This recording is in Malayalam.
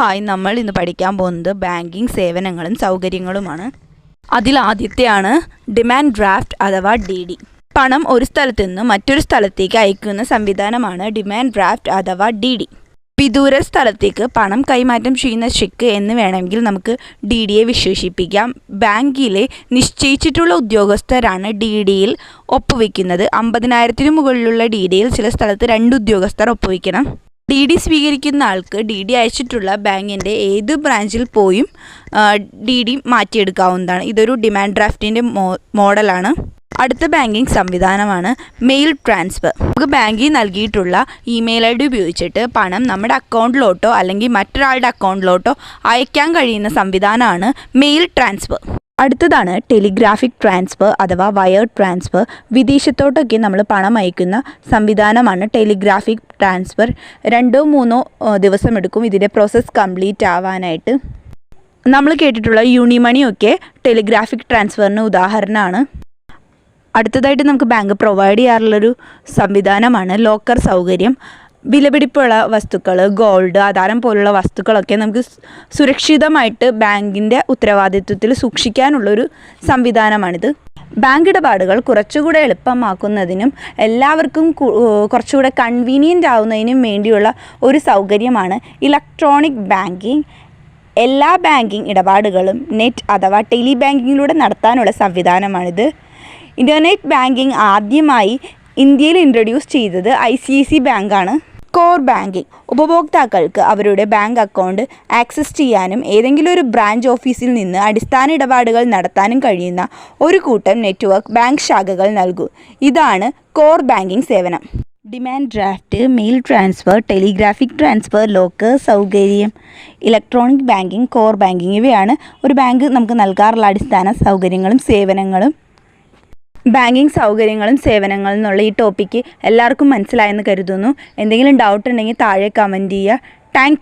ഹായ് നമ്മൾ ഇന്ന് പഠിക്കാൻ പോകുന്നത് ബാങ്കിങ് സേവനങ്ങളും സൗകര്യങ്ങളുമാണ്. അതിൽ ആദ്യത്തെയാണ് ഡിമാൻഡ് ഡ്രാഫ്റ്റ് അഥവാ ഡി ഡി പണം ഒരു സ്ഥലത്തു നിന്ന് മറ്റൊരു സ്ഥലത്തേക്ക് അയക്കുന്ന സംവിധാനമാണ് ഡിമാൻഡ് ഡ്രാഫ്റ്റ് അഥവാ ഡി ഡി വിദൂര സ്ഥലത്തേക്ക് പണം കൈമാറ്റം ചെയ്യുന്ന ചെക്ക് എന്ന് വേണമെങ്കിൽ നമുക്ക് ഡി ഡിയെ വിശേഷിപ്പിക്കാം. ബാങ്കിലെ നിശ്ചയിച്ചിട്ടുള്ള ഉദ്യോഗസ്ഥരാണ് ഡി ഡിയിൽ ഒപ്പുവെക്കുന്നത്. അമ്പതിനായിരത്തിന് മുകളിലുള്ള ഡി ഡിയിൽ ചില സ്ഥലത്ത് രണ്ട് ഉദ്യോഗസ്ഥർ ഒപ്പുവെക്കണം. ഡി ഡി സ്വീകരിക്കുന്ന ആൾക്ക് ഡി ഡി അയച്ചിട്ടുള്ള ബാങ്കിന്റെ ഏത് ബ്രാഞ്ചിൽ പോയും ഡി ഡി മാറ്റിയെടുക്കാവുന്നതാണ്. ഇതൊരു ഡിമാൻഡ് ഡ്രാഫ്റ്റിന്റെ മോഡലാണ്. അടുത്ത ബാങ്കിങ് സംവിധാനമാണ് മെയിൽ ട്രാൻസ്ഫർ. നമുക്ക് ബാങ്കിൽ നൽകിയിട്ടുള്ള ഇമെയിൽ ഐ ഡി ഉപയോഗിച്ചിട്ട് പണം നമ്മുടെ അക്കൗണ്ടിലോട്ടോ അല്ലെങ്കിൽ മറ്റൊരാളുടെ അക്കൗണ്ടിലോട്ടോ അയക്കാൻ കഴിയുന്ന സംവിധാനമാണ് മെയിൽ ട്രാൻസ്ഫർ. അടുത്തതാണ് ടെലിഗ്രാഫിക് ട്രാൻസ്ഫർ അഥവാ വയർ ട്രാൻസ്ഫർ. വിദേശത്തോട്ടൊക്കെ നമ്മൾ പണം അയക്കുന്ന സംവിധാനമാണ് ടെലിഗ്രാഫിക് ട്രാൻസ്ഫർ. രണ്ടോ മൂന്നോ ദിവസം എടുക്കും ഇതിന്റെ പ്രോസസ്സ് കംപ്ലീറ്റ് ആവാനായിട്ട്. നമ്മൾ കേട്ടിട്ടുള്ള യൂണിമണിയൊക്കെ ടെലിഗ്രാഫിക് ട്രാൻസ്ഫറിന് ഉദാഹരണമാണ് അടുത്തതായിട്ട് നമുക്ക് ബാങ്ക് പ്രൊവൈഡ് ചെയ്യാറുള്ളൊരു സംവിധാനമാണ് ലോക്കർ സൗകര്യം. വിലപിടിപ്പുള്ള വസ്തുക്കൾ ഗോൾഡ് ആധാരം പോലുള്ള വസ്തുക്കളൊക്കെ നമുക്ക് സുരക്ഷിതമായിട്ട് ബാങ്കിന്റെ ഉത്തരവാദിത്വത്തിൽ സൂക്ഷിക്കാനുള്ളൊരു സംവിധാനമാണിത്. ബാങ്ക് ഇടപാടുകൾ കുറച്ചുകൂടെ എളുപ്പമാക്കുന്നതിനും എല്ലാവർക്കും കുറച്ചുകൂടെ കൺവീനിയന്റ് ആവുന്നതിനും വേണ്ടിയുള്ള ഒരു സൗകര്യമാണ് ഇലക്ട്രോണിക് ബാങ്കിങ് എല്ലാ ബാങ്കിങ് ഇടപാടുകളും നെറ്റ് അഥവാ ടെലി ബാങ്കിങ്ങിലൂടെ നടത്താനുള്ള സംവിധാനമാണിത്. ഇന്റർനെറ്റ് ബാങ്കിങ് ആദ്യമായി ഇന്ത്യയിൽ ഇൻട്രൊഡ്യൂസ് ചെയ്തത് ഐ സി ഐ സി ബാങ്കാണ്. കോർ ബാങ്കിംഗ് ഉപഭോക്താക്കൾക്ക് അവരുടെ ബാങ്ക് അക്കൗണ്ട് ആക്സസ് ചെയ്യാനും ഏതെങ്കിലും ഒരു ബ്രാഞ്ച് ഓഫീസിൽ നിന്ന് അടിസ്ഥാന ഇടപാടുകൾ നടത്താനും കഴിയുന്ന ഒരു കൂട്ടം നെറ്റ്വർക്ക് ബാങ്ക് ശാഖകൾ നൽകും. ഇതാണ് കോർ ബാങ്കിംഗ് സേവനം. Demand draft mail transfer telegraphic transfer locker സൗകര്യം. ഇലക്ട്രോണിക് ബാങ്കിംഗ് കോർ ബാങ്കിങ് ഇവയാണ് ഒരു ബാങ്ക് നമുക്ക് നൽകാറുള്ള അടിസ്ഥാന സൗകര്യങ്ങളും സേവനങ്ങളും. ബാങ്കിങ് സൗകര്യങ്ങളും സേവനങ്ങളും എന്നുള്ള ഈ ടോപ്പിക്ക് എല്ലാവർക്കും മനസ്സിലായെന്ന് കരുതുന്നു. എന്തെങ്കിലും ഡൗട്ട് ഉണ്ടെങ്കിൽ താഴെ കമന്റ് ചെയ്യുക. താങ്ക്